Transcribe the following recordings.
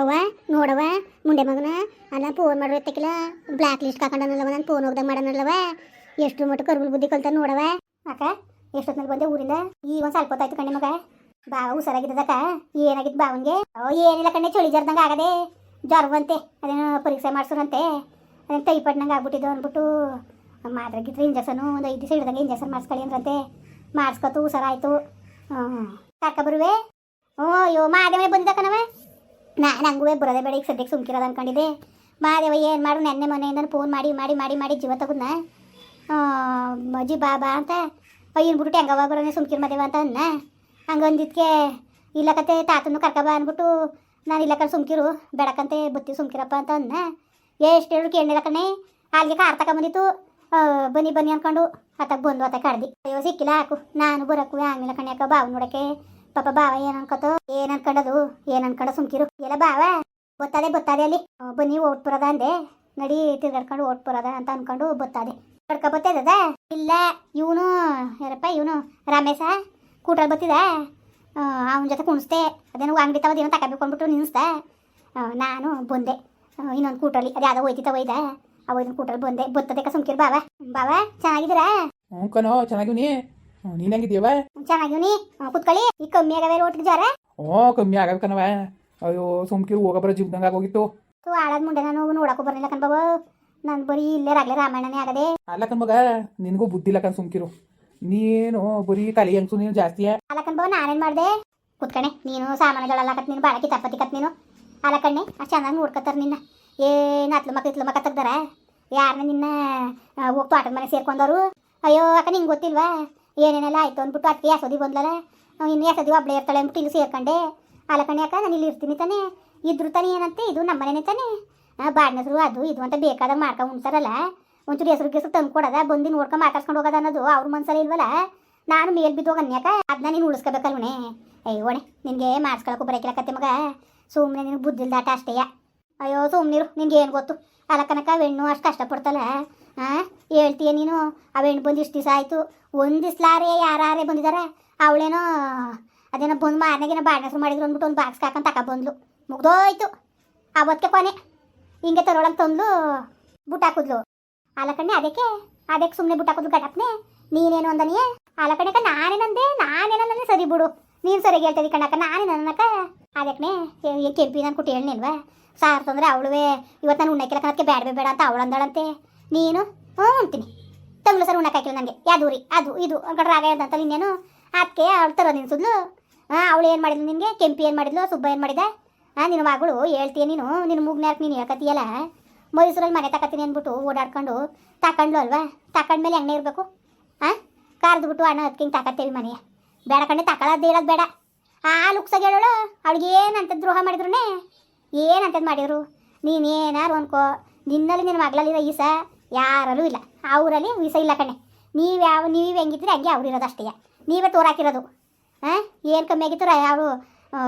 ಅವ್ವ ನೋಡವ ಮುಂಡೆ ಮಗನ, ಅಲ್ಲ ಫೋನ್ ಮಾಡಿರ್ತಕ್ಕಿಲ್ಲ ಬ್ಲ್ಯಾಕ್ ಲಿಸ್ಟ್ ಹಾಕೊಂಡನಲ್ಲವ ನಾನು ಫೋನ್ ಹೋಗ್ದಾಗ ಮಾಡನಲ್ಲವ ಎಷ್ಟು ಮಟ್ಟ ಕರ್ಬಲ್ ಬುದ್ಧಿ ಕಲ್ತ ನೋಡವ ಅಕ್ಕ, ಎಷ್ಟೊತ್ತಿನಲ್ಲಿ ಬಂದೆ ಊರಿಂದ? ಈಗ ಒಂದು ಸ್ವಲ್ಪ ಹೊತ್ತಾಯ್ತು ಕಣ್ಣೆ ಮಗ. ಬಾವ ಹುಷಾರಾಗಿದ್ದಕ್ಕ ಏನಾಗಿತ್ತು ಬಾವನ್ಗೆ? ಓ ಏನಿಲ್ಲ ಕಣ್ಣೆ, ಚಳಿ ಜರ್ದಂಗೆ ಆಗದೆ. ಜ್ವರವಂತೆ, ಅದೇನೋ ಪರೀಕ್ಷೆ ಮಾಡಿಸ್ರಂತೆ. ಅದೇನು ಟೈಫಾಯ್ಡ್ನಂಗೆ ಆಗ್ಬಿಟ್ಟಿದ್ದು ಅಂದ್ಬಿಟ್ಟು ಮಾತ್ರ ಗಿತ್ರ ಇಂಜೆಕ್ಷನು ಒಂದು ಐದು ದಿವಸ ಹಿಡ್ದಂಗೆ ಇಂಜೆಕ್ಷನ್ ಮಾಡಿಸ್ಕೊಳ್ಳಿ ಅಂದ್ರಂತೆ. ಮಾಡಿಸ್ಕೊತು, ಹುಷಾರಾಯ್ತು. ಕರ್ಕ ಬರುವೆ? ಓ ಅಯ್ಯೋ ಬಂದಿದ್ದ ಕಣವ ನಾನು ಹಂಗೂ ಬರೋದೇ ಬೇಡ, ಈಗ ಸದ್ಯಕ್ಕೆ ಸುಮ್ಕಿರೋದು ಅನ್ಕೊಂಡಿದ್ದೆ. ಮಾದೇವ, ಏನು ಮಾಡು, ನೆನ್ನೆ ಮೊನ್ನೆಯಿಂದ ಫೋನ್ ಮಾಡಿ ಮಾಡಿ ಮಾಡಿ ಮಾಡಿ ಜೀವ ತಗುದ್ನ. ಮಜ್ಜಿ ಬಾ ಬಾ ಅಂತ. ಅಯ್ಯನ್ ಬಿಟ್ಟು ಹೆಂಗವ ಬರೋನೆ ಸುಮ್ಕಿರ್ ಮದೇವ ಅಂತ ಅನ್ನ. ಹಂಗಂದಿದ್ಕೆ ಇಲ್ಲ ಕತೆ ತಾತನ್ನು ಕರ್ಕಬ ಅಂದ್ಬಿಟ್ಟು ನಾನು ಇಲ್ಲ ಕಡೆ ಸುಮ್ಕಿರು ಬೆಳಕಂತೆ ಬತ್ತಿ ಸುಮ್ಕಿರಪ್ಪ ಅಂತ ಅನ್ನ. ಎಷ್ಟು ಹೇಳು ಕೇಳಿಲ್ಲ ಕಣೆ. ಅಲ್ಲಿಗೆ ಕಾರ್ ಬಂದಿತ್ತು ಬನ್ನಿ ಬನ್ನಿ ಅನ್ಕೊಂಡು ಆತಕ್ಕೆ ಬಂದು ಆತ ಕಡ್ದಿ. ಅಯ್ಯೋ, ಸಿಕ್ಕಿಲ್ಲ, ಹಾಕು. ನಾನು ಬರಕ್ಕೂ ಆಗ್ಲಿಲ್ಲ ಕಣ್ಯಾಕ ಬಾವು ನೋಡಕ್ಕೆ. ಪಾಪ ಬಾವ, ಏನ್ ಅನ್ಕೋತೋ? ಏನ್ ಅನ್ಕೊಂಡದು? ಏನ್ ಅನ್ಕೊಂಡ ಸುಮ್ಕಿರು? ಎಲ್ಲ ಬಾವ? ಬತ್ತದೆ ಬತ್ತದೆ ಅಲ್ಲಿ. ಬನ್ನಿ ಓಟ್ ಬರದ ಅಂದೆ. ನಡಿ, ತಿರ್ಗಾಡ್ಕೊಂಡು ಓಟ್ ಬರದ ಅಂತ ಅನ್ಕೊಂಡು ಬತ್ತದೆ. ಕಡ್ಕ ಬತ್ತದ ಇಲ್ಲ, ಇವನು, ಯಾರಪ್ಪ ಇವನು? ರಮೇಶ? ಕೂಟರ್ ಬತ್ತಿದ? ಅವನ ಜೊತೆ ಕುಣಿಸ್ದೆ. ಅದೇನೋ ಅಂಗಡಿ ತವದೇನೋ ಏನೋ ಅಂದ್ಬಿಟ್ಟು ನಿನ್ಸ್ದ ನಾನು ಬಂದೆ. ಇನ್ನೊಂದು ಕೂಟಲ್ಲಿ. ಅದು ಅದ ಹೋಯ್ತಿತ್ತ ಒಯ್ದ ಆ ಒಯ್ದಿನ ಕೂಟಲ್ಲಿ ಬಂದೆ. ಬತ್ತದೆ ಸುಮ್ಕಿರು ಬಾವ. ಬಾವ, ಚೆನ್ನಾಗಿದ್ದೀರಾ? ಹ್ಞೂ ಕಣೋ, ಚೆನ್ನಾಗಿವ್ನಿ. ನೀನು ಹೆಂಗಿದ್ಯವ ಚೆನ್ನಾಗಿವ್ನಿ ಕುತ್ಕೊಳ್ಳಿ. ಈ ಕಮ್ಮಿ ಆಗವೆ ರೋಟ್ ಜ್ವರ ಓ ಕಮ್ಮಿ ಆಗದ ಕಣವ ಅಯ್ಯೋ ಸುಮ್ಕಿರು ಹೋಗ ಬರೋ ಜೀವದಂಗೆ ಆಗೋಗಿತ್ತು. ತು ಆಳದ ಮುಂಡೆ ನಾನು ನೋಡಕ್ಕೂ ಬರಲಿಲ್ಲ ಕಣ್ ಬಾಬು. ನಾನು ಬರೀ ಇಲ್ಲೇ ರಾಗ್ಲೇ ರಾಮಾಯಣನೇ ಆಗದೆ. ಅಲ್ಲ ಕಣ್ ಮಗ ನಿನಗೂ ಬುದ್ಧಿ ಇಲ್ಲ ಕಣ್ ಸುಮ್ಕಿರು. ನೀನು ಬರೀ ಕಲಿ ಹೆಂಗ್ಸು ನೀನು ಜಾಸ್ತಿ. ಅಲ್ಲ ಕಣ್ ಬಾಬು ನಾನೇನ್ ಮಾಡ್ದೆ? ಕುತ್ಕಣೆ. ನೀನು ಸಾಮಾನುಗಳಲ್ಲಕತ್ ನೀನು ಬಾಳಕಿ ತಪ್ಪತಿ ಕತ್ ನೀನು. ಅಲ್ಲ ಕಣ್ಣೆ ಅಷ್ಟು ಚೆನ್ನಾಗಿ ನೋಡ್ಕೊತಾರ ನಿನ್ನ. ಏನು ಹತ್ಲು ಮಕ್ಕ ಇತ್ಲು ಮಕ್ಕ ತೆಗ್ದಾರ? ಯಾರನ್ನ ನಿನ್ನ ಹೋಗ್ತು ಆಟದ ಮನೆ ಸೇರ್ಕೊಂಡವರು? ಅಯ್ಯೋ ಅಕ್ಕ ನಿಂಗೆ ಗೊತ್ತಿಲ್ವಾ? ಏನೇನೆಲ್ಲ ಆಯ್ತು ಅಂದ್ಬಿಟ್ಟು ಅದಕ್ಕೆ ಯಾಸೋದಿ ಬಂದ್ಲಲ್ಲ? ಇನ್ನು ಯಾಸೋದಿ ಒಬ್ಳೆ ಇರ್ತಾಳೆ ಅಂದ್ಬಿಟ್ಟು ಇಲ್ಲಿ ಸೇರ್ಕೊಂಡೆ. ಅಲ್ಲ ಕಣೆ ನಾನು ಇಲ್ಲಿ ಇರ್ತೀನಿ ತಾನೇ. ಇದ್ರು ತಾನೇ ಏನಂತೆ? ಇದು ನಮ್ಮ ಮನೆನೇ ತಾನೇ. ಬಾಡ್ನಸರು ಅದು ಇದು ಅಂತ ಬೇಕಾದಾಗ ಮಾಡ್ಕೊಂಡು ಉಣ್ತಾರಲ್ಲ ಒಂಚೂರು ಹೆಸರು ಕೆಸರು ತಂದು ಕೊಡದ, ಬಂದು ನೋಡ್ಕೊಂಡು ಮಾತಾಡ್ಸ್ಕೊಂಡು ಹೋಗೋದ ಅನ್ನೋದು ಅವ್ರ ಮನ್ಸಲ್ಲಿ ಇಲ್ವಲ್ಲ? ನಾನು ಮೇಲ್ ಬಿದ್ದು ಅನ್ಯಾಕ ಅದನ್ನ ನೀನು ಉಳಿಸ್ಕೋಬೇಕಲ್ವಣೆ. ಏಯ್ ಒಣೆ ನಿನಗೆ ಮಾಡಿಸ್ಕೊಳಕ್ಕೂ ಬರೋಕಿಲ್ಲ ಕತ್ತೆ ಮಗ. ಸುಮ್ಮನೆ ನಿನಗೆ ಬುದ್ಧಿಲ್ದಾಟ ಅಷ್ಟೇಯ ಅಯ್ಯೋ ಸುಮ್ಮನಿರು ನಿನಗೆ ಏನು ಗೊತ್ತು? ಅಲ್ಲ ಕನಕ, ಹೆಣ್ಣು ಅಷ್ಟು ಕಷ್ಟಪಡ್ತಲ್ಲ? ಹಾಂ ಹೇಳ್ತೀಯ ನೀನು? ಆ ಹೆಣ್ಣು ಬಂದು ಇಷ್ಟು ದಿವಸ ಆಯಿತು. ಒಂದು ದಿವ್ಸಲಾರೆ ಯಾರೇ ಬಂದಿದ್ದಾರೆ ಅವಳೇನೋ, ಅದೇನೋ ಬಂದು ಮಾರನೆಗೇನೋ ಬಾಡ್ನಸರು ಮಾಡಿದ್ರು ಅಂದ್ಬಿಟ್ಟು ಒಂದು ಬಾಕ್ಸ್ ಹಾಕೊಂಡು ಬಂದ್ಲು ಮುಗ್ದೋಯ್ತು. ಅವತ್ತಕ್ಕೆ ಕೊನೆ. ಹಿಂಗೆ ತರೋಳಂಗೆ ತಂದ್ಲು ಬುಟ್ಟಾಕಿದ್ಲು ಅಲ್ಲ ಕಣ್ಣೆ, ಅದಕ್ಕೆ ಅದಕ್ಕೆ ಸುಮ್ಮನೆ ಬುಟ್ ಹಾಕಿದ್ಲು ಗಟಪ್ನೆ ನೀನೇನು ಅಂದನಿಯೇ? ಅಲ್ಲ ಕಣಕ ನಾನೇನಂದೆ ನಾನೇನಲ್ಲ ಸರಿ ಬಿಡು ನೀನು ಸರಿಯಾಗಿ ಹೇಳ್ತದಿ ಕಣಕ್ಕ ನಾನೇನು ಅನ್ನಕ ಅದಕ್ಕೆ ಕೆಂಪಿ ನಾನು ಕೊಟ್ಟು ಹೇಳಿಲ್ವಾ ಸಾರ್ ತಂದ್ರೆ ಅವಳುವೇ ಇವತ್ತು ನಾನು ಉಣ್ಣಕ್ಕಿಲ್ಲ ಕಣಕ್ಕೆ ಬೇಡ ಬೇಡ ಅಂತ ಅವಳು ಅಂದಳಂತೆ. ನೀನು? ಹ್ಞೂ ಉಣ್ತೀನಿ ತಂಗ್ಳು ಸರ್ ಉಣ್ಣಕ್ಕಾಕಿಲ್ಲ ನನಗೆ ಯಾವುದು ರೀ? ಅದು, ಇದು ಕಡೆ ರಾಗ ಅಂತ ಇನ್ನೇನು? ಅದಕ್ಕೆ ಅವಳು ತರೋ ನಿನ್ಸಿದ್ಲು ಹಾಂ ಅವಳು ಏನು ಮಾಡಿದ್ಲು ನಿನಗೆ? ಕೆಂಪಿ ಏನು ಮಾಡಿದ್ಲು? ಸುಬ್ಬ ಏನು ಮಾಡಿದೆ? ಹಾಂ ನಿನ್ನ ಮಗಳು ಹೇಳ್ತೀಯ ನೀನು? ನಿನ್ನ ಮೂಗ್ನ್ಯಾಕ್ ನೀನು ಹೇಳ್ಕತ್ತೀಯಲ್ಲ? ಮೈಸೂರಲ್ಲಿ ಮನೆ ತಕತ್ತೀನಿ ಅಂದ್ಬಿಟ್ಟು ಓಡಾಡ್ಕೊಂಡು ತಕೊಂಡ್ಲು ಅಲ್ವಾ? ತಕೊಂಡ್ಮೇಲೆ ಹೆಂಗೆ ಇರಬೇಕು. ಹಾಂ ಕಾರ್ದು ಬಿಟ್ಟು ಅಣ್ಣ ಅದಕ್ಕೆ ಹಿಂಗೆ ತಕತ್ತೇವಿ ಮನೆಯ ಬೇಡ ಕಣ್ಣೆ ತಕೊಳ್ಳೋದು ಹೇಳೋದು ಬೇಡ. ಆ, ಲುಕ್ಸಾಗಿ ಹೇಳೋಳು. ಅವಳಿಗೆ ಏನಂತ ದ್ರೋಹ ಮಾಡಿದ್ರು ಏನಂತದ್ದು ಮಾಡಿದ್ರು? ನೀನು ಏನಾರು ಅನ್ಕೋ. ನಿನ್ನಲ್ಲಿ ನಿನ್ನ ಮಗಳಲ್ಲಿರೋ ಈಸ ಯಾರಲ್ಲೂ ಇಲ್ಲ. ಅವರಲ್ಲಿ ವೀಸ ಇಲ್ಲ ಕಣೆ. ನೀವು ಯಾವ, ನೀವು ಹೆಂಗಿದ್ರೆ ಹಂಗೆ ಅವ್ರು ಇರೋದು ಅಷ್ಟೇ. ನೀವೇ ತೋರಾಕಿರೋದು. ಹಾಂ ಏನು ಕಮ್ಮಿ ಆಗಿತ್ತು ಅವರು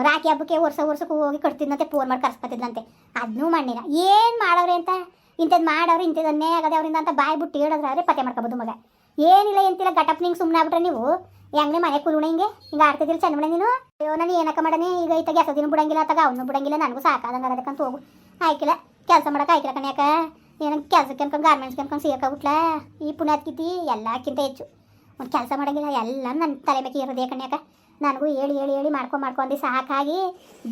ರಾಖಿ ಹಬ್ಬಕ್ಕೆ ವರ್ಷ ವರ್ಷಕ್ಕೆ ಹೋಗಿ ಕಟ್ತಿದ್ದಂತೆ ಫೋನ್ ಮಾಡಿ ಕರ್ಸ್ಕೊತಿದ್ದಂತೆ ಅದನ್ನೂ ಮಣ್ಣಿಲ್ಲ ಏನು ಮಾಡೋರೆ ಅಂತ? ಇಂಥದ್ದು ಮಾಡೋರು ಇಂಥದ್ದು ಅನ್ಯಾಯ ಆಗದೆ ಅವರಿಂದ ಅಂತ ಬಾಯಿ ಬಿಟ್ಟು ಹೇಳಿದ್ರೆ ಪತ್ತೆ ಮಾಡ್ಕೋಬೋದು ಮಗ. ಏನಿಲ್ಲ ಎಂತಿಲ್ಲ ಗಟಪ್ನಿಂಗ್ ಸುಮ್ಮನೆ ಆಗ್ಬಿಟ್ರೆ ನೀವು. ಹೆಂಗೆ ಮನೆ ಕುಲುಣ ಹಿಂಗೆ? ಹಿಂಗೆ ಚೆನ್ನ ಚಂದ ನೀನು? ಅಯ್ಯೋ, ನಾನು ಏನಕ್ಕ ಮಾಡನೆ ಈಗ ಐತ ಗ್ಯಾಸ ದಿನ ಬಿಡಂಗಿಲ್ಲ ತಗ ಅವನು ಬಿಡಂಗಿಲ್ಲ, ನನಗೂ ಸಾಕಾದಂಗೆ ಅದಕ್ಕಂತ ಹೋಗು. ಆಯ್ಕಿಲ್ಲ, ಕೆಲಸ ಮಾಡಕ್ಕೆ ಆಯ್ಕಿಲ್ಲ ಕಣ್ಯಾಕ ಏನಕ್ಕೆ ಕೆಲಸಕ್ಕೆ ಅನ್ಕೊಂಡು ಗಾರ್ಮೆಂಟ್ಸ್ಗೆ ಅನ್ಕೊಂಡು ಸೇರ್ಕೊಬಿಟ್ಲ ಈ ಪುಣ್ಯಾತ್ಕಿತಿ ಎಲ್ಲಕ್ಕಿಂತ ಹೆಚ್ಚು. ಒಂದು ಕೆಲಸ ಮಾಡಂಗಿಲ್ಲ, ಎಲ್ಲ ನನ್ನ ತಲೆ ಮೇಲೆ ಇರೋದೇ ಕಣ್ಯಾಕ ನನಗೂ ಹೇಳಿ ಹೇಳಿ ಹೇಳಿ ಮಾಡ್ಕೊಂಡು ಮಾಡ್ಕೊಂಡು ಸಾಕಾಗಿ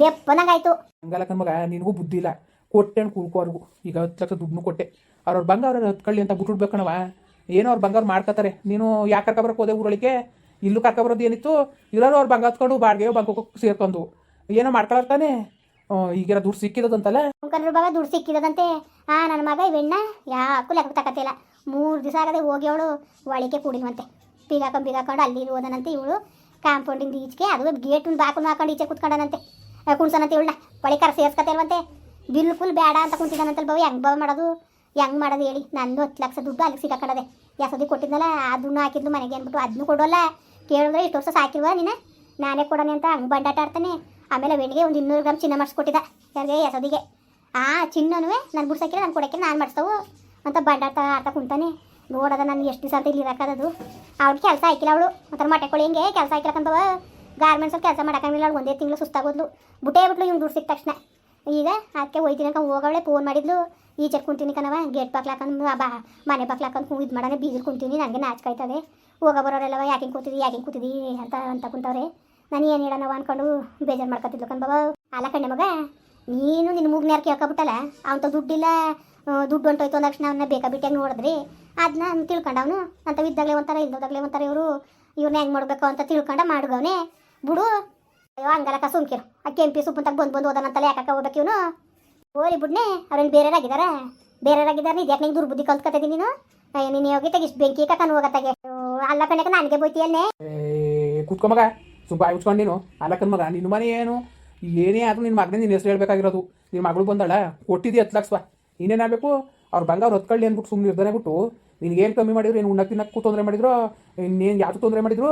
ಬೆಪ್ಪನಂಗಾಯ್ತು. ಹಂಗಲ್ಲ ಮಗ, ನಿನಗೂ ಬುದ್ಧಿ ಇಲ್ಲ. ಕೊಟ್ಟೆ ಕೂರ್ಕೋ ಅವ್ರಿಗೂ. ಈಗ ಹತ್ತು ಲಕ್ಷ ದುಡ್ಡು ಕೊಟ್ಟೆ. ಅವ್ರವ್ರ ಬಂಗಾರ ಹತ್ಕೊಳ್ಳಿ ಅಂತ ಬಿಟ್ಬಿಡ್ಬೇಕು ಕಣವ ಏನೋ ಅವ್ರು ಬಂಗಾರ ಮಾಡ್ಕೋತಾರೆ ನೀನು ಯಾಕೆ ಕರ್ಕೊಬರಕ್ಕೆ ಹೋದೆ ಊರೊಳಗೆ ಇಲ್ಲೂ ಕರ್ಕೊಬರೋದು ಏನಿತ್ತು? ಇರೋರು ಅವ್ರು ಬಂಗಾರ ಹತ್ಕೊಂಡು ಬಾಡಿಗೆ ಬಂಗ ಸೇರ್ಕೊಂಡು. ಏನೋ ಮಾಡ್ಕೊಳತ್ತಾನೆ ಈಗಿರೋ ದುಡ್ಡು ಸಿಕ್ಕಿರೋದಂತಲ್ಲ? ಮುಖಂಡ್ರು ಬಾಬಾ, ದುಡ್ಡು ಸಿಕ್ಕಿರೋದಂತೆ. ಆ ನನ್ನ ಮಗ ಇವೆಣ್ಣ ಯಾಕೂ ಲೆಕ್ಕ ತಕತ್ತಿಲ್ಲ. ಮೂರು ದಿವಸ ಆಗದೆ ಹೋಗಿ ಅವಳು ಒಳಿಕೆ ಕೂಡಿಲ್ವಂತೆ ಬೀಗಾಕೊಂಡು ಬೀಗಾಕೊಂಡು ಅಲ್ಲಿ ಓದನಂತೆ ಇವಳು. ಕಾಂಪೌಂಡಿಂದ ಈಚೆಗೆ, ಅದು ಗೇಟನ್ನು ಬಾಕನ್ನು ಹಾಕೊಂಡು ಈಚೆ ಕುತ್ಕೊಂಡನಂತೆ. ಕುಣ್ಸನಂತೆ ಇವಳನ್ನ ಒಳಿ ಕರ ಸೇರ್ಸ್ಕತಿಲ್ವಂತೆ ಬಿಲ್ ಫುಲ್ ಬೇಡ ಅಂತ ಕುಂತಿದ್ದಾನಂತಲ್ಲ ಬಾವು ಹೆಂಗೆ ಬಾವು ಮಾಡೋದು? ಹೆಂಗೆ ಮಾಡೋದು ಹೇಳಿ. ನಂದು ಹತ್ತು ಲಕ್ಷ ದುಡ್ಡು ಅಲ್ಲಿಗೆ ಸಿಕ್ಕಾಕೊಂಡದೆ ಯಾಸದಿ ಕೊಟ್ಟಿದ್ನಲ್ಲ, ಅದನ್ನು ಹಾಕಿದ್ಲು ಮನೆಗೆ ಅಂದ್ಬಿಟ್ಟು ಅದನ್ನು ಕೊಡೋಲ್ಲ. ಕೇಳಿದ್ರೆ ಇಷ್ಟು ವರ್ಷ ಸಾಕಿಲ್ವ ನೀನು? ನಾನೇ ಕೊಡೋಣ ಅಂತ ಹಂಗೆ ಬಂಡಾಟ ಆಡ್ತಾನೆ. ಆಮೇಲೆ ವೆಣ್ಣಿಗೆ ಒಂದು ಇನ್ನೂರು ಗ್ರಾಮ್ ಚಿನ್ನ ಮಾಡಿಸ್ಕೊಟ್ಟಿದ್ದ ಯಾರಿಗೆ? ಯಸದಿಗೆ ಆ ಚಿನ್ನನೂ ನಾನು ಬಿಡ್ಸಕ್ಕಿಲ್ಲ ನಾನು ಕೊಡೋಕ್ಕೆ ನಾನು ಮಾಡಿಸ್ತಾವು ಅಂತ ಬಂಡಾಟ ಆಟ ಕುಂತಾನೆ. ನೋಡದ ನಾನು ಎಷ್ಟು ದಿವಸ ಅಂತ ಇಲ್ಲಿ ಇರೋಕ್ಕದು ಅವ್ಳು ಕೆಲಸ ಹಾಕಿಲ್ಲ ಅವಳು. ಮಟ್ಟೆ ಕೊಳಿ ಹಿಂಗೆ ಕೆಲಸ ಹಾಕಿರಕ್ಕಂತವ ಗಾರ್ಮೆಂಟ್ಸಲ್ಲಿ ಕೆಲಸ ಮಾಡೋಕ್ಕಾಗಿಲ್ಲ ಅವ್ಳು ಒಂದೇ ತಿಂಗಳು ಸುಸ್ತಾಗೋದ್ಲು. ಬುಟ್ಟೆ ಬಿಟ್ಲು ಇವ್ನು ದುಡ್ಡು ಸಿಕ್ಕ ತಕ್ಷಣ. ಈಗ ಅದಕ್ಕೆ ಹೋಯ್ತೀನಿ ಹೋಗೋಳೆ ಹೋಗವಳೆ ಫೋನ್ ಮಾಡಿದ್ಲು. ಈಚೆ ಕುಂತೀನಿ ಕಣವ ಗೇಟ್ ಬಾಕ್ಲಾಕಂದು ಬಾ, ಮನೆ ಬಾಕ್ಲಾಕಂದು ಇದು ಮಾಡೋಣ ಬೀಜರ್ ಕುಂತೀನಿ, ನನಗೆ ನಾಚ್ಕಾಯ್ತದೆ ಹೋಗ ಬರೋರೆಲ್ಲವ, ಯಾಕೆ ಕೂತಿದ್ದಿ ಯಾಕೆ ಕೂತಿದ್ದಿ ಅಂತ ಅಂತ ಕುಂತವ್ರೆ. ನಾನು ಏನು ಹೇಳೋಣವ ಅನ್ಕೊಂಡು ಬೇಜಾರು ಮಾಡ್ಕೊತಿದ್ಲು ಕಣ್ ಬಾಬಾ. ಅಲ್ಲ ಕಣ್ಣೆ ಮಗ, ನೀನು ನಿನ್ನ ಮೂಗ್ನ್ಯಾರ ಕೇಳ್ಕೊಬಿಟ್ಟಲ್ಲ? ಅವಂತ ದುಡ್ಡಿಲ್ಲ ದುಡ್ಡು ಹೊಂಟೋಯ್ತು ಅಂದ ತಕ್ಷಣ ಅವನ್ನ ಬೇಕಾ ಬಿಟ್ಟಿಯಾಗಿ ನೋಡಿದ್ರಿ. ಅದನ್ನ ತಿಳ್ಕೊಂಡವನು ಅಂತ ಇದ್ದಾಗಲೇ ಒಂಥರ, ಇಲ್ದಾಗಲೇ ಒಂಥರ ಇವರು ಇವ್ರನ್ನ ಹೆಂಗೆ ಮಾಡಬೇಕು ಅಂತ ತಿಳ್ಕೊಂಡ ಮಾಡ್ಗವನೆ. ಬಿಡು. ಅಯ್ಯೋ, ಹಂಗಲಕ್ಕ ಸುಮ್ಕಿರು. ಆ ಕೆಂಪಿ ಸುಪ್ಪಂತಾಗ ಬಂದು ಬಂದು ಹೋದಾನಂತಲ್ಲ ಯಾಕಕ್ಕ ಹೋಗ್ಬೇಕು ಇವನು? ಓಲಿ ಬುಡ್ನೆ, ಅವ್ರೇನು ಬೇರೆಯವ್ರಾಗಿದಾರ? ಬೇರೆಯವರಾಗಿದ್ದಾರೆ ಇದ್ಯಾಕೆ ಯಾಕೆ ನಂಗೆ ದುರ್ಬುದ್ಧಿ ಕಲ್ತ್ಕೊತಿದ್ದೀನಿ ನೀನು? ಅಯ್ಯ ನೀನು ಹೋಗಿ ತೆಗಿಸ್ ಬೆಂಕಿ ಕಕ್ಕನು ಹೋಗತ್ತಾಗೆ ಅಲ್ಲ ಕಣಕ್ಕೆ ನನಗೆ ಬೋಯ್ತಿಯಲ್ಲೇ ಕುತ್ಕೊ ಮಗ. ಸುಬ್ಬ ಉಚ್ಕೊಂಡು ನೀನು. ಅಲ್ಲಕ್ಕನ ಮಗ ನಿನ್ನ ಮನೆ ಏನು? ಏನೇ ಆದ್ರೂ ನಿನ್ನ ಮಗನೇ ನಿನ್ನ ಹೆಸರು ಹೇಳ್ಬೇಕಾಗಿರೋದು. ನಿನ್ನ ಮಗಳು ಬಂದಳ? ಕೊಟ್ಟಿದ್ದಿ ಹತ್ತು ಲಕ್ಷ. ಇನ್ನೇನಾಗಬೇಕು ಅವ್ರ ಬಂಗಾರ ಹೊತ್ಕೊಳ್ಳಿ ಅಂದ್ಬಿಟ್ಟು ಸುಮ್ಮನೆ ನಿರ್ಧಾರ ಬಿಟ್ಟು ನಿನಗೇನು ಕಮ್ಮಿ ಮಾಡಿದ್ರು, ಏನು ಉಣ್ಣಕ್ಕೆ ತಿನ್ನಕ್ಕೂ ತೊಂದರೆ ಮಾಡಿದ್ರು, ಇನ್ನೇನು ಯಾವುದು ತೊಂದರೆ ಮಾಡಿದ್ರು,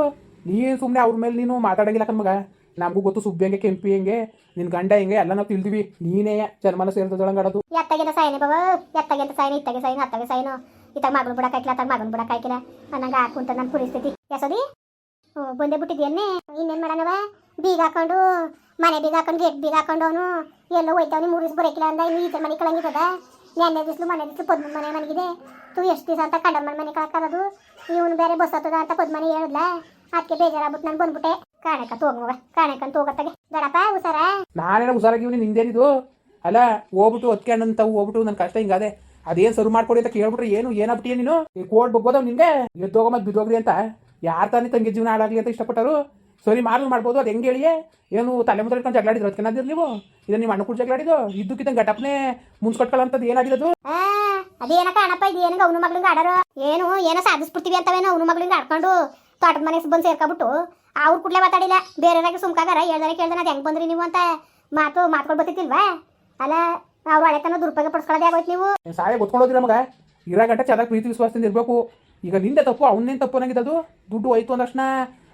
ನೀನು ಸುಮ್ಮನೆ ಅವ್ರ ಮೇಲೆ ನೀನು ಮಾತಾಡಂಗಿಲ್ಲ ಕನ್ ಮಗ. ನಮಗೂ ಗೊತ್ತು ಸುಬ್ಬಿ ಹೆಂಗೆ, ಕೆಂಪಿ ಹೆಂಗೆ, ನಿನ್ ಗಂಡ ಹೆಂಗೆ, ಎಲ್ಲ ನಾವು ತಿಳಿದಿವಿ. ನೀನೇ ಜನ್ಮನ ಸೇರ್ತದೊಳಗಾಡೋದು ಎತ್ತಗೆಂತ ಸಾಯನೆ ಬಾಬು ಎತ್ತಗೆಂತ ಸಾಯನೆ ಇತ್ತಗೆ ಸಾಯನು ಅತ್ತಾಗೆ ಸಾಯನು ಇತ್ತಾಗ ಮಗಳು ಬಿಡಕ್ಕಾಯ್ಕಿಲ್ಲ ಅತ್ತಾಗ ಮಗನ್ ಬಿಡಕ್ಕಾಯ್ಕಿಲ್ಲ ಅನ್ನಂಗ ಹಾಕುಂತ ನನ್ನ ಪರಿಸ್ಥಿತಿ. ಯಸೋದಿ ಬಂದೇ ಬಿಟ್ಟಿದ್ಯನ್ನೇ? ಇನ್ನೇನ್ ಮಾಡೋಣವ? ಬೀಗ ಹಾಕೊಂಡು, ಮನೆ ಬೀಗ ಹಾಕೊಂಡು, ಗೇಟ್ ಬೀಗ ಹಾಕೊಂಡು ಅವನು ಎಲ್ಲೋ ಹೋಯ್ತಾವನಿ ಮೂರು ದಿವಸ ಬರೋಕಿಲ್ಲ ಅಂದ, ಇನ್ನು ಈಚೆ ಮನೆ ಕಳಂಗಿದ್ದದ ನೆನ್ನೆ ದಿವ್ಸಲು ಮನೆ ದಿವಸ ಪದ್ಮ ಮನೆ ಮನೆಗಿದೆ. ತು ಎಷ್ಟು ದಿವಸ ಅಂತ ಕಂಡಮ್ಮನ ಮನೆ ಕಳ್ಕೊಳ್ಳೋದು ಇವನು ಬೇರೆ ಬಸ್ ಹತ್ತದ ಅಂತ ಪದ್ಮನೆ ಹೇಳಿದ್ಲ. ಅದಕ್ಕೆ ಬೇಜಾರಾಗ್ಬಿಟ್ಟು ನಾನು ಬಂದ್ಬಿಟ್ಟೆ. ಕಾಣಕಂತ ಹೋಗತ್ತಾಗೆ ದಡಪ್ಪ ಹುಷಾರ. ನಾನೇನೋ ಹುಷಾರಾಗಿವ್ನಿ ನಿಂದೇನಿದು? ಅಲ್ಲ ಹೋಗ್ಬಿಟ್ಟು ಹೊತ್ಕೊಂಡಂತ ಹೋಗ್ಬಿಟ್ಟು ನನ್ನ ಕಷ್ಟ ಹಿಂಗಾದೆ. ಅದೇನ್ ಸರು ಮಾಡ್ಕೊಡಿ ಅಂತ ಕೇಳ್ಬಿಟ್ರೆ ಏನು ಏನಾಗ್ಬಿಟ್ಟಿಯ ನೀನು? ಕೋಡ್ ಬಗ್ಗೋದವ್ ನಿಂಗೆ ಎದ್ದೋಗ ಮತ್ತೆ ಬಿದ್ದೋಗ್ರಿ ಅಂತ. ಯಾರ ತಾನೇ ತಂಗಿ ಜೀವನ ಹಾಳಾಗ್ಲಿ ಅಂತ ಇಷ್ಟಪಟ್ಟರು? ಸರಿ ಮಾರ್ಲು ಮಾಡ್ಬೋದು ಅದು ಹೆಂಗೆ ಹೇಳಿ ಏನು ತಲೆ ಮುದ್ರೆ ಇಟ್ಕೊಂಡು ಜಗಳಾಡಿದ್ರು? ಅದಕ್ಕೆ ಏನಾದ್ರು ನೀವು? ಇದನ್ನ ನಿಮ್ಮ ಅಣ್ಣ ಕೂಡ ಜಗಳಾಡಿದ್ದು ಇದ್ದಕ್ಕಿದ್ದಂಗೆ ಘಟಪ್ನೆ ಮುನ್ಸ್ಕೊಟ್ಕೊಳ್ಳೋಂಥದ್ದು ಏನಾಗಿರೋದು? ಆ, ಅದೇನ ಕಾಣಪ್ಪ ಇದು ಏನಂಗ ಅವನ ಮಗಳಿಗೆ ಆಡಾರ? ಏನು ಏನೋ ಸಾಧಿಸ್ಬಿಡ್ತೀವಿ ಅಂತವೇನೋ ಅವನ ಮಗಳಿಗೆ ಆಡ್ಕೊಂಡು ತೋಟದ ಮನೆಗೆ ಬಂದು ಸೇರ್ಕೊಬಿಟ್ಟು ಅವ್ರು ಕೂಡಲೇ ಮಾತಾಡಿಲ್ಲ. ಬೇರೆ ಸುಮ್ಕಾಗಾರ. ಹೇಳ್ದಾರೆ ಕೇಳ್ದಾನೆ ಅದು ಹೆಂಗೆ ಬಂದ್ರಿ ನೀವು ಅಂತ ಮಾತು ಮಾತ್ಕೊಂಡು ಬರ್ತಿತ್ತಿಲ್ವಾ? ಅಲ್ಲ ಅವ್ರ ಹಳೆತನ ದುರುಪಯೋಗ ಪಡಿಸ್ಕೊಳ್ಳೋದೇ ಆಗೋಯ್ತು ನೀವು. ಸಾಯ ಗೊತ್ಕೊಂಡೋದ್ರಿ ಮಗ ಇರೋ ಗಂಟೆ ಚೆನ್ನಾಗಿ ಪ್ರೀತಿ ವಿಶ್ವಾಸದಿಂದ ಇರಬೇಕು. ಈಗ ನಿಂದೆ ತಪ್ಪು ಅವನೇನು ತಪ್ಪು ಅನ್ನಂಗಿದ್ದದು ದುಡ್ಡು ಹೋಯ್ತು ಅಂದ ತಕ್ಷಣ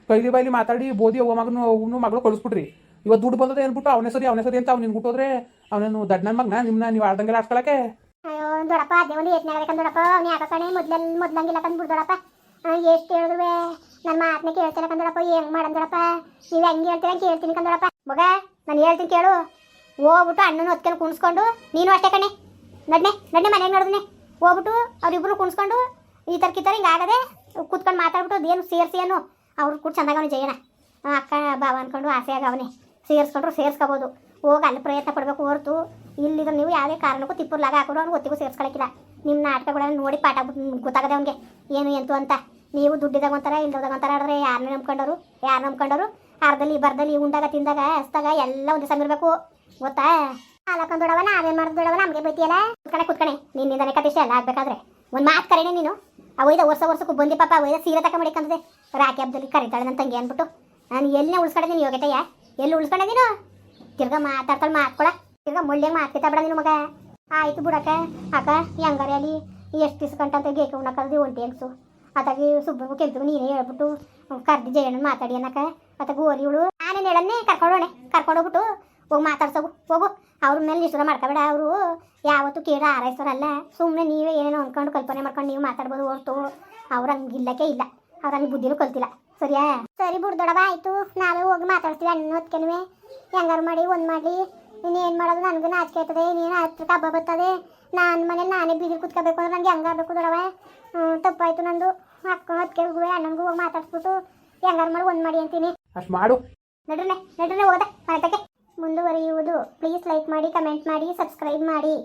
ಕೈಲಿ ಬೈಲಿ ಮಾತಾಡಿ ಬೋದಿ ಒಬ್ಬ ಮಗನು ಅವನು ಮಗಳು ಕಳಿಸ್ಬಿಟ್ರಿ. ಇವತ್ತು ದುಡ್ಡು ಬಂದದೆ ಏನ್ಬಿಟ್ಟು ಅವನೇ ಸರಿ ಅವನೇ ಸರಿ ಅಂತ ಅವ್ನು ನಿನ್ಗೆ ಬಿಟ್ಟೋದ್ರೆ ಅವನೇನು ದಡ್ಡ ನನ್ನ ಮಗನ ನಿಮ್ಮನ್ನ ನೀವು ಆಡ್ದಂಗೆಲ್ಲ ಆಡ್ಕೊಳಕ್ಕೆ ಅಯ್ಯೋ ದೊಡಪ್ಪ ಅದೇ ಒಂದು ಏಟ್ನಾಗ ದೊಡಪ್ಪ ಅವ್ನು ಯಾಕೆ ಕಣೆ? ಮೊದ್ಲಲ್ಲಿ ಮೊದ್ಲಂಗಿಲ್ಲ ಎಷ್ಟು ಹೇಳಿದ್ರು ನನ್ನ ಮಾತನ್ನ ಕೇಳ್ತಾನೆ ಕಂದಳಪ್ಪ ಹೆಂಗ್ ಮಾಡಂದಳಪ್ಪ ನೀವು ಹೆಂಗೆ ಹೇಳ್ತೀರ ಕೇಳ್ತೀನಿ ಕಂದಳಪ್ಪ. ಮಗ, ನಾನು ಹೇಳ್ತೀನಿ ಕೇಳು. ಹೋಗ್ಬಿಟ್ಟು ಅಣ್ಣನ ಹೊತ್ಕೊಂಡು ಕುಣಿಸ್ಕೊಂಡು, ನೀನು ಅಷ್ಟೇ ಕಣೆ. ನಡ್ನೆ ನಡ್ನೆ ಮನೆಗೆ ನೋಡಿದ್ನೆ. ಹೋಗ್ಬಿಟ್ಟು ಅವ್ರಿಬ್ರು ಕುಣಿಸ್ಕೊಂಡು, ಈ ಥರ ಕಿತ್ತರ ಹಿಂಗೆ ಆಗದೆ ಕೂತ್ಕೊಂಡು ಮಾತಾಡ್ಬಿಟ್ಟು ಅದೇನು ಸೇರಿಸಿ ಏನು? ಅವ್ರು ಕೂಡ ಚಂದಾಗವನು ಜಯನ ಅಕ್ಕ ಬಾವ ಅನ್ಕೊಂಡು ಆಸೆ ಆಗವನೆ ಸೇರಿಸ್ಕೊಂಡ್ರು ಸೇರಿಸ್ಕೋಬೋದು. ಹೋಗಿ ಅಲ್ಲಿ ಪ್ರಯತ್ನ ಪಡಬೇಕು ಹೊರತು. ಇಲ್ಲಿದ್ರೆ ನೀವು ಯಾವುದೇ ಕಾರಣಕ್ಕೂ ತಿಪ್ಪುರ್ಲಾಗ ಹಾಕೊಂಡು ಅವ್ನು ಒತ್ತಿಗೂ ಸೇರಿಸ್ಕೊಳಕಿಲ್ಲ ನಿಮ್ಮ ನಾಟಕಗಳನ್ನ ನೋಡಿ ಪಾಠ ಗೊತ್ತಾಗದೆ ಅವ್ನಿಗೆ. ಏನು, ಎಂತು ಅಂತ. ನೀವು ದುಡ್ಡಿದಾಗ ಒಂಥರ ಇಲ್ದಾಗ ಒಂಥರ ಆಡ್ರೆ ಯಾರನ್ನ ನಂಬ್ಕೊಂಡರು ಯಾರು ನಂಬ್ಕೊಂಡರು ಅರ್ಧಲ್ಲಿ ಬರ್ದಲ್ಲಿ, ಉಂಡಾಗ, ತಿಂದಾಗ, ಹಸ್ದಾಗ ಎಲ್ಲ ಒಂದೇ ಸಮ ಇರಬೇಕು. ಗೊತ್ತಾ? ಅಲಕೊಂಡೋಡವ ನಾವೇನು ಮಾಡಿದೋಡವ ನಮಗೆ ಬೈತಿಯಲ್ಲ? ಕುತ್ಕಣೆ ಕುತ್ಕಣೆ. ನಿನ್ನಿಂದನೇ ಕತಿಷ್ಟ ಎಲ್ಲ ಆಗ್ಬೇಕಾದ್ರೆ. ಒಂದು ಮಾತು ಕರೆನೆ ನೀನು. ಅವೈದ ವರ್ಷ ವರ್ಷಕ್ಕೂ ಬಂದಿ ಪಾಪ ಅವೈದ ಸೀರೆ ತಕ ಮಾಡಿಕಂತದೆ. ರಾಖಿ ಹಬ್ಬದಲ್ಲಿ ಕರಿತಾಳೆ ನನ್ನ ತಂಗಿ ಅಂದ್ಬಿಟ್ಟು. ನಾನು ಎಲ್ಲಿ ಉಳಿಸ್ಕೊಂಡಿದ್ದೀನಿ ಯೋಗ್ಯತೆಯ ಎಲ್ಲಿ ಉಳ್ಸ್ಕೊಂಡೆ ನೀನು? ತಿರ್ಗಾ ಮಾತಾಡ್ತಾಳೆ ಮಾತ್ಕೊಳ. ತಿರ್ಗಾ ಮೊಳ್ಳೆ ಮಾತ್ಕಿತ ಬಿಡ ನೀನು ಮಗ. ಆಯ್ತು ಬಿಡಕ್ಕ. ಅಕ್ಕ, ಹೆಂಗಾರೆ ಅಲ್ಲಿ? ಎಷ್ಟು ದಿವ್ಸ ಕಂಟಂತ ಗೇಕೆ ಉಣ್ಣಕ್ಕಲ್ದು ಒಂಟಿ ಹೆಂಗ್ಸು? ಅದಾಗಿ ಸುಬ್ಬು ಕೆಂಪಿಗೂ ನೀನೇ ಹೇಳ್ಬಿಟ್ಟು ಕರ್ದಿ ಜಯಣ್ಣ ಮಾತಾಡಿ ಅನ್ನಕ ಅತ್ತಾಗ ಓರಿ ಇವಳು ನಾನೇನು ಹೇಳನ್ನೇ ಕರ್ಕೊಂಡೋಣೆ ಕರ್ಕೊಂಡೋಗ್ಬಿಟ್ಟು ಹೋಗಿ ಮಾತಾಡ್ಸೋಗು ಹೋಗು ಅವ್ರ ಮೇಲೆ ನಿಷ್ಠುರ ಮಾಡ್ಕೋಬೇಡ ಅವರು ಯಾವತ್ತು ಕೇಳ ಆರೈಸೋರಲ್ಲ ಸುಮ್ಮನೆ ನೀವೇ ಏನೇನೋ ಅಂದ್ಕೊಂಡು ಕಲ್ಪನೆ ಮಾಡ್ಕೊಂಡು ನೀವು ಮಾತಾಡ್ಬೋದು ಹೊರ್ತು ಅವ್ರು ಹಂಗಿಲ್ಲಕ್ಕೆ ಇಲ್ಲ ಅವ್ರು ಹಂಗೆ ಬುದ್ಧಿನೂ ಕಲ್ತಿಲ್ಲ ಸರಿಯಾ ಸರಿ ಬಿಡ್ದೊಡವ ಆಯಿತು ನಾವೇ ಹೋಗಿ ಮಾತಾಡ್ತೀವಿ ಅಣ್ಣ ಹೊತ್ಕೆನೂ ಹೆಂಗಾರು ಮಾಡಿ ಒಂದು ಮಾಡಿ ಇನ್ನೇನು ಮಾಡೋದು? ನನಗೆ ನಾಚಿಕೆ ಆಯ್ತದೆ. ಇನ್ನೇನು ಹತ್ರ ಹಬ್ಬ ಬರ್ತದೆ? ನಾನು ಮನೇಲಿ ನಾನೇ ಬೀದಿ ಕುತ್ಕೋಬೇಕು ಅಂದ್ರೆ ನನಗೆ ಹೆಂಗಾಗಬೇಕು ದೊಡವ ತಪ್ಪಾಯ್ತು ನಂದು. ಅಕ್ಕ ಹೊತ್ಕೆಗೂ ಅಣ್ಣನಿಗೂ ಹೋಗಿ ಮಾತಾಡ್ಸ್ಬಿಟ್ಟು ಹೆಂಗಾರು ಮಾಡಿ ಒಂದು ಮಾಡಿ ಅಂತೀನಿ. ಅಷ್ಟು ಮಾಡು. ನಡ್ರನೆ ನಡ್ರನೆ ಹೋದ ಮಾಡ್ತಕ್ಕೆ ಮುಂದುವರಿಯುವುದು. ಪ್ಲೀಸ್ ಲೈಕ್ ಮಾಡಿ ಕಮೆಂಟ್ ಮಾಡಿ ಸಬ್ಸ್ಕ್ರೈಬ್ ಮಾಡಿ.